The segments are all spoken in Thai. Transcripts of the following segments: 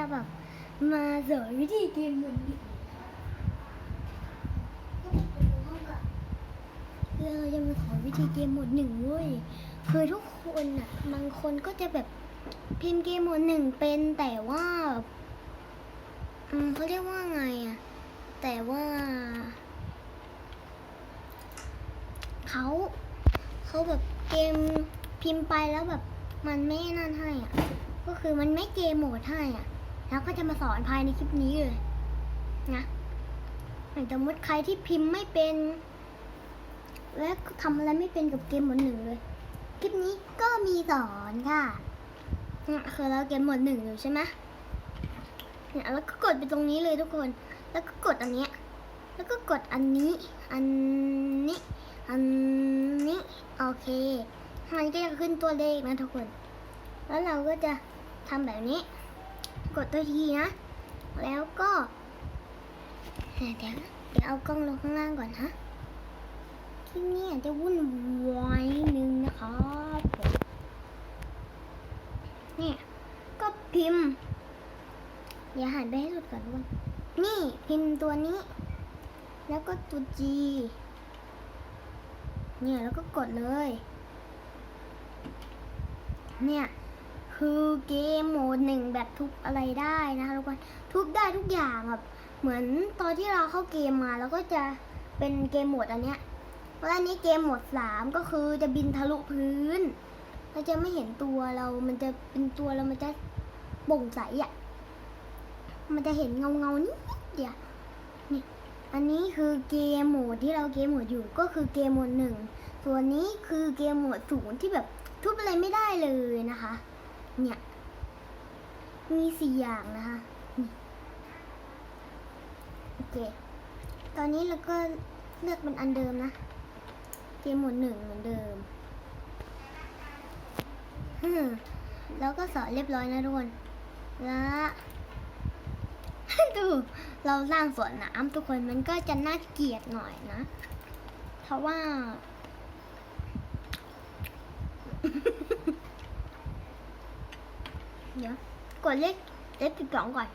จะแบบมาสอนวิธีเกมหมุนเราจะมาสอนวิธีเกมหมดหนึ่งเว้ยคือทุกคนอะบางคนก็จะแบบพิมพ์เกมหมดหนึ่งเป็นแต่ว่าเขาเรียกว่าไงอะแต่ว่าเขาเขาแบบเกมพิมพ์ไปแล้วแบบมันไม่นั่นให้อะก็คือมันไม่เกมโหมดให้อะ แล้วก็จะมาสอนภายในคลิปนี้เลยนะอย่างสมมติใครที่พิมพ์ไม่เป็น และทำอะไรไม่เป็นกับเกมหมดหนึ่งเลย คลิปนี้ก็มีสอนค่ะเนี่ยคือเราเกมหมดหนึ่งอยู่ใช่ไหมเนี่ยแล้วก็กดไปตรงนี้เลยทุกคน แล้วก็กดอันเนี้ย แล้วก็กดอันนี้ อันนี้ อันนี้ โอเค มันก็จะขึ้นตัวเลขนะทุกคน แล้วเราก็จะทำแบบนี้ กดตัวทีนะ แล้วก็เดี๋ยวเดี๋ยวเอากล้องลงข้างล่างก่อนฮะคลิปนี้อาจจะวุ่นวายนิดนึงนะครับผมเนี่ยก็พิมพ์เดี๋ยวหันไปให้สุดก่อนทุกคนนี่พิมพ์ตัวนี้ แล้วก็ตัว G เนี่ยแล้วก็กดเลย เนี่ย คือเกมโหมดหนึ่งแบบทุบอะไรได้นะคะทุกคนทุบได้ทุกอย่างแบบเหมือนตอนที่เราเข้าเกมมาแล้วก็จะเป็นเกมโหมดอันเนี้ยแล้วอันนี้เกมโหมดสามก็คือจะบินทะลุพื้นเราจะไม่เห็นตัวเรา มันจะเป็นตัวเรา มันจะโปร่งใสอะ มันจะเห็นเงาเงานิดเดียว นี่ อันนี้คือเกมโหมดที่เราเกมโหมดอยู่ ก็คือเกมโหมดหนึ่ง ส่วนนี้คือเกมโหมดศูนย์ที่แบบทุบอะไรไม่ได้เลยนะคะ เนี่ย มีสี่อย่างนะคะโอเค ตอนนี้เราก็เลือกเป็นอันเดิมนะเกมหมดหนึ่งเหมือนเดิมฮึแล้วก็สอนเรียบร้อยนะทุกคนแล้วดูเราสร้างสวนน้ำทุกคนมันก็จะน่าเกลียดหน่อยนะ เพราะว่า เดี๋ยวกดเลข F12 ก่อน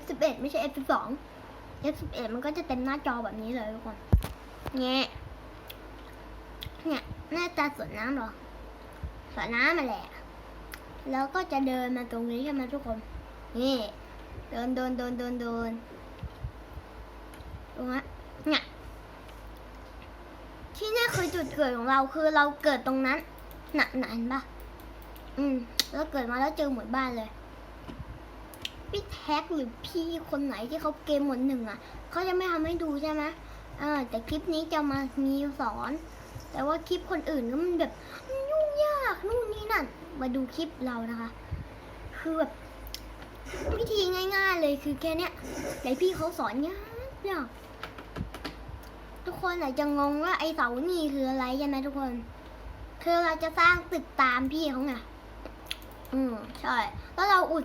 F11 ไม่ใช่ F12 F11 มันก็จะเต็มหน้าจอแบบนี้เลยทุกคนเนี่ยเนี่ยหน้าตาสวนน้ำหรอสวนน้ำมาแหละ แล้วก็จะเดินมาตรงนี้ใช่ไหมทุกคน นี่ เดินเดินเดินเดินเดินตรงนั้น ที่นี่คือจุดเกิดของเราคือเราเกิดตรงนั้นน่ะน่ะเห็นปะอืม แล้วเกิดมาแล้วเจอหมดบ้านเลย พี่แท็กหรือพี่คนไหนที่เขาเกมหมดหนึ่งอะเขาจะไม่ทำให้ดูใช่ไหมเออแต่คลิปนี้จะมามีสอน แต่ว่าคลิปคนอื่นก็มันแบบยุ่งยากนู่นนี่นั่น มาดูคลิปเรานะคะ คือแบบวิธีง่าย ๆ เลยคือแค่เนี้ยแต่พี่เขาสอนยากยาก ทุกคนอาจจะงงว่าไอเสานี่คืออะไรใช่ไหมทุกคน คือเราจะสร้างตึกตามพี่เขาไงอืมใช่ แล้วเราอุด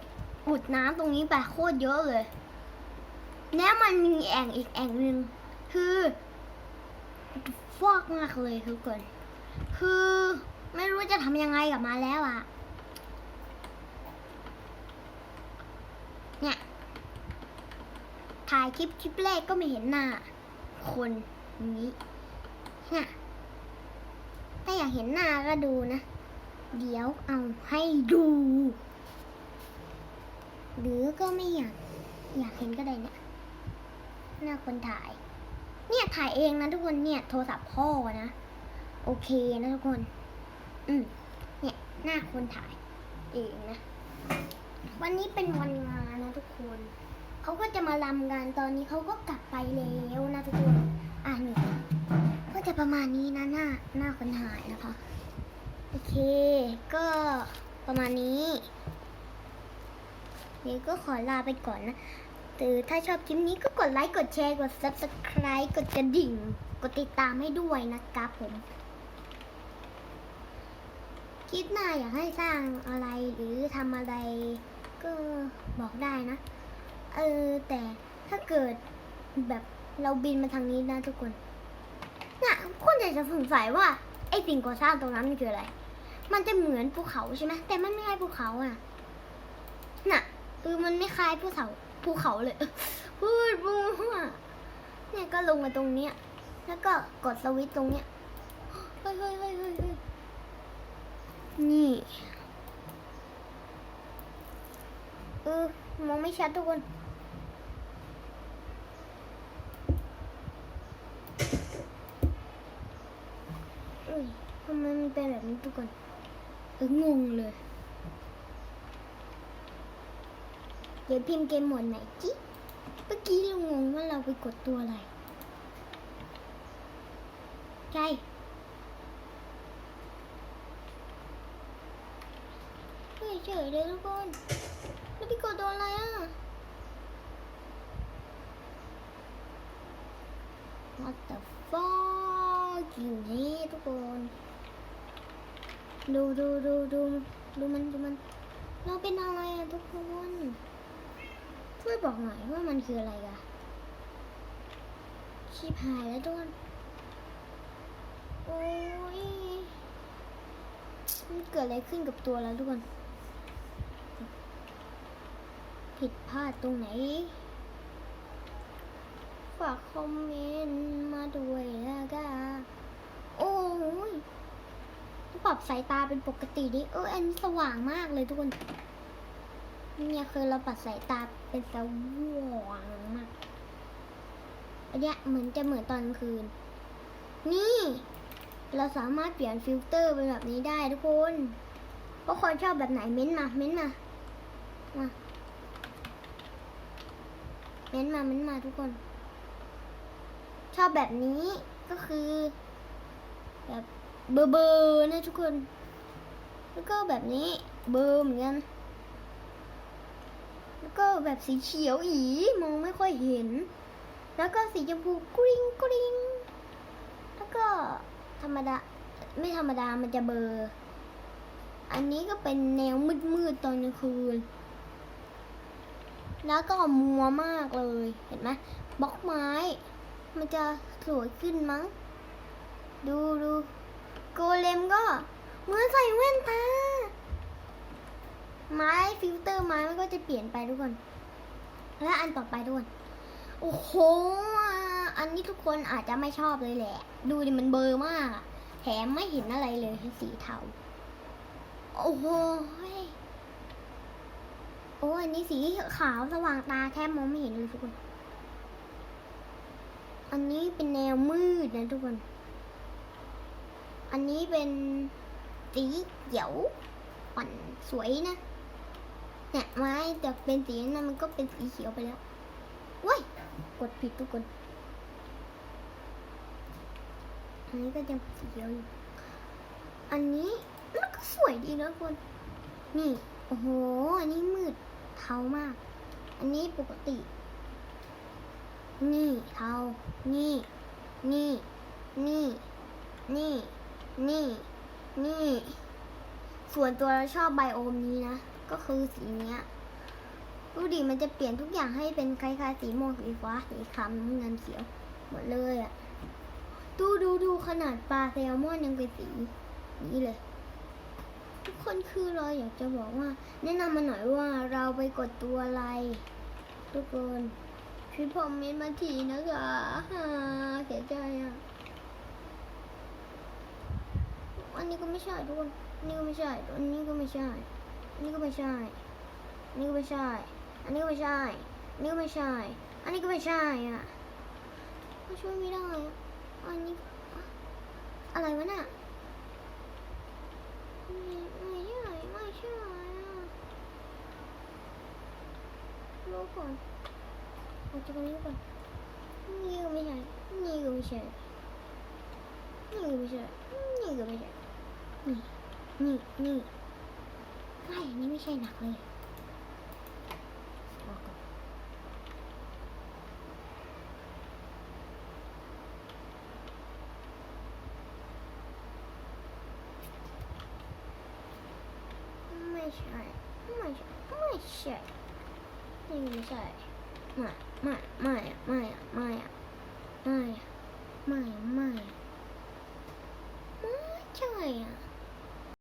อุดน้ำตรงนี้ไปโคตรเยอะเลย แล้วมันมีแอ่งอีกแอ่งหนึ่งคือฟอกมากเลยทุกคน คือไม่รู้จะทำยังไงกับมาแล้วอะเนี่ยถ่ายคลิปคลิปแรกก็ไม่เห็นหน้า คน นี้เนี่ยถ้าอยากเห็นหน้าก็ดูนะ เดี๋ยวเอาให้ดู หรือก็ไม่อยาก อยากเห็นก็ได้เนี่ย หน้าคนถ่าย เนี่ยถ่ายเองนะทุกคนเนี่ย โทรศัพท์พ่อนะ โอเคนะทุกคน อืมเนี่ยหน้าคนถ่ายเองนะ วันนี้เป็นวันงานนะทุกคน เขาก็จะมาลำกันตอนนี้เขาก็กลับไปแล้วนะทุกคน อะนี่ก็จะประมาณนี้นะหน้าหน้าคนถ่ายนะคะ โอเค ก็ประมาณนี้เดี๋ยวก็ขอลาไปก่อนนะหรือถ้าชอบคลิปนี้ก็กดไลค์ กดแชร์ กด subscribe กดกระดิ่ง กดติดตามให้ด้วยนะครับผมคลิปหน้าอยากให้สร้างอะไรหรือทำอะไรก็บอกได้นะ เออ แต่ถ้าเกิดแบบ เราบินมาทางนี้นะทุกคนน่ะคนอยากจะสงสัยว่าไอ้สิ่งก่อสร้างตรงนั้นมันคืออะไร มันจะเหมือนภูเขาใช่ไหมแต่มันไม่ใช่ภูเขาอะ น่ะเออมันไม่คล้ายภูเขาภูเขาเลยพูดมั่วเนี่ยก็ลงมาตรงเนี้ย แล้วก็กดสวิตช์ตรงเนี้ยเฮ้ยเฮ้ยเฮ้ยเฮ้ยนี่เออมองไม่ชัดทุกคน เอ้ยทำไมมัน เป็นแบบนี้ทุกคนเอองงเลยเดี๋ยวพิมพ์เกมหมดไหนจิเมื่อกี้เรางงว่าเราไปกดตัวอะไรใช่เฮ้ยเฉยเลยทุกคนแล้วพี่กดตัวอะไรอะ What the fuck อยู่นี่ทุกคน ดูดูดูดูดูมันดูมัน เราเป็นอะไรอะทุกคนช่วยบอกหน่อยว่ามันคืออะไรกันชีพหายแล้วทุกคนโอ้ยมันเกิดอะไรขึ้นกับตัวแล้วทุกคน ผิดพลาดตรงไหน ฝากคอมเมนต์มาด้วยนะกะโอ้ย ปรับสายตาเป็นปกติดิเอออันสว่างมากเลยทุกคน เนี่ยคือเราปรับสายตาเป็นสว่างมากอันเนี้ยเหมือนจะเหมือนตอนคืน นี่ เราสามารถเปลี่ยนฟิลเตอร์เป็นแบบนี้ได้ทุกคนพวกคนชอบแบบไหนเม้นมา เม้นมา มา เม้นมา เม้นมาทุกคน ชอบแบบนี้ก็คือแบบ เบอร์เบอร์นะทุกคน แล้วก็แบบนี้เบอร์เหมือนกัน แล้วก็แบบสีเขียวอีมองไม่ค่อยเห็น แล้วก็สีชมพูกริ้งกริ้งแล้วก็ธรรมดาไม่ธรรมดามันจะเบอร์ อันนี้ก็เป็นแนวมืดๆตอนกลางคืน แล้วก็มัวมากเลย เห็นไหมบล็อกไม้ มันจะสวยขึ้นมั้ง ดูดู โกเลมก็เหมือนใส่แว่นตา ไม้ฟิลเตอร์ไม้มันก็จะเปลี่ยนไปทุกคน และอันต่อไปทุกคนโอ้โห อันนี้ทุกคนอาจจะไม่ชอบเลยแหละ ดูดิมันเบอร์มาก แถมไม่เห็นอะไรเลยสีเทา โอ้โหโอ้อันนี้สีขาวสว่างตาแทบมองไม่เห็นเลยทุกคน อันนี้เป็นแนวมืดนะทุกคน อันนี้เป็นสีเขียวอ่อนสวยนะเนี่ยไม้จากเป็นสีนั้นมันก็เป็นสีเขียวไปแล้วว้ยกดผิดทุกคน อันนี้ก็ยังสีเขียวอยู่ อันนี้มันก็สวยดีนะทุกคน นี่ โอ้โห อันนี้มืดเทามาก อันนี้ปกติ นี่เทา นี่ นี่ นี่ นี่ นี่ นี่ ส่วนตัวเราชอบไบโอมนี้นะ ก็คือสีเนี้ยดูดิมันจะเปลี่ยนทุกอย่างให้เป็นคล้ายๆสีม่วงสีฟ้าสีคำน้ำเงินเขียว หมดเลยอะ่ะ ดูดูดูขนาดปลาแซลมอนยังเป็นสีนี้เลย ทุกคนคือเราอยากจะบอกว่า แนะนำมาหน่อยว่าเราไปกดตัวอะไร ทุกคนช่วยคอมเมนต์มาทีนะคะฮ่าเสียใจอะ อันนี้ก็ไม่ใช่ทุกคนอันนี้ก็ไม่ใช่อันนี้ก็ไม่ใช่อันนี้ก็ไม่ใช่อันนี้ก็ไม่ใช่ อันนี้ก็ไม่ใช่ อันนี้ก็ไม่ใช่ อันนี้ก็ไม่ใช่อะช่วยไม่ได้อันนี้อะไรวะน่ะไม่ไม่ใช่ไม่ใช่รู้ก่อนออกจากนี้ก่อนนี่ก็ไม่ใช่นี่ก็ไม่ใช่นี่ก็ไม่ใช่นี่ก็ไม่ใช่ นี่นี่นี่ไม่อันนี้ไม่ใช่หนักเลยออกก่อนไม่ใช่ไม่ใช่ไม่ใช่นี่ไม่ใช่ไม่ไม่ไม่อะไม่อะไม่อะไม่อะไม่อะไม่อะไม่ใช่อะ